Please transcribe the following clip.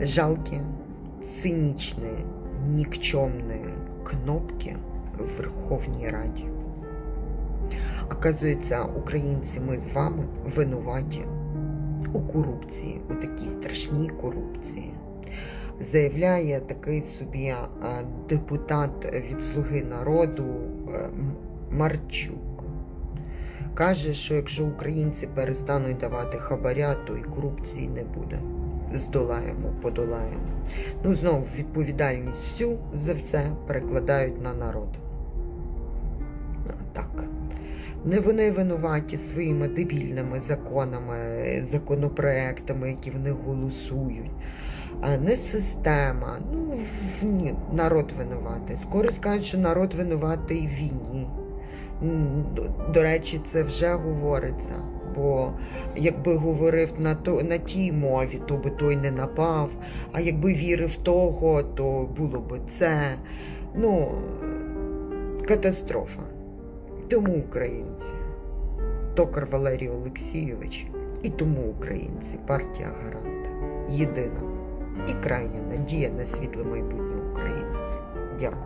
жалкие, цинічні, нікчемні кнопки в Верховній Раді. Оказується, українці, ми з вами винуваті у корупції, у такій страшній корупції. Заявляє такий собі е, депутат від Слуги народу е, Марчук. Каже, що якщо українці перестануть давати хабаря, то і корупції не буде. Здолаємо, подолаємо. Ну, знову відповідальність всю за все перекладають на народ. Так. Не вони винуваті своїми дебільними законами, законопроектами, які вони голосують. А не система. Ну, ні, народ винуватий. Скоро скажуть, що народ винуватий в війні. До речі, це вже говориться. Бо якби говорив на, то, на тій мові, то би той не напав. А якби вірив того, то було би це. Ну, катастрофа. Тому українці. Токар Валерій Олексійович і тому українці, партія Гарант. Єдина і крайня надія на світле майбутнє України. Дякую.